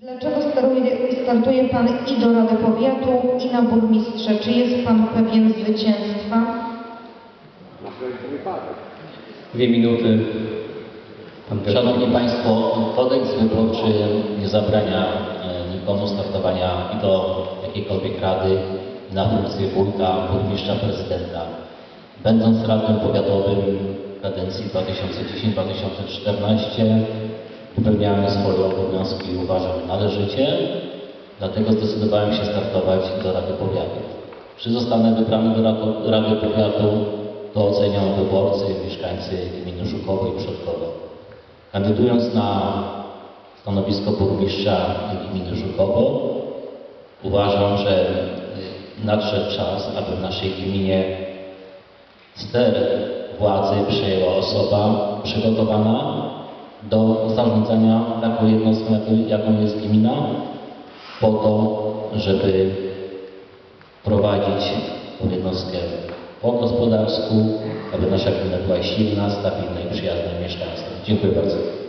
Dlaczego staruje, startuje Pan i do Rady Powiatu, i na burmistrze? Czy jest Pan pewien zwycięstwa? Na wszelki wypadek. Dwie minuty. Pan Szanowni Państwo, kodeks wyborczy nie zabrania e, nikomu startowania i do jakiejkolwiek rady na funkcję wójta, burmistrza, prezydenta. Będąc radnym powiatowym w kadencji 2010-2014 wypełniałem swoje obowiązki uważam należycie, dlatego zdecydowałem się startować do Rady Powiatu. Czy zostanę wybrany do Rady- Powiatu, to ocenią wyborcy, mieszkańcy gminy Żukowo i Przodkowo. Kandydując na stanowisko burmistrza gminy Żukowo, uważam, że nadszedł czas, aby w naszej gminie ster władzy przejęła osoba przygotowana do zarządzania taką jednostką, jaką- jest gmina, po to, żeby prowadzić tą jednostkę po gospodarsku, aby nasza gmina była silna, stabilna i przyjazna mieszkańcom. Dziękuję bardzo.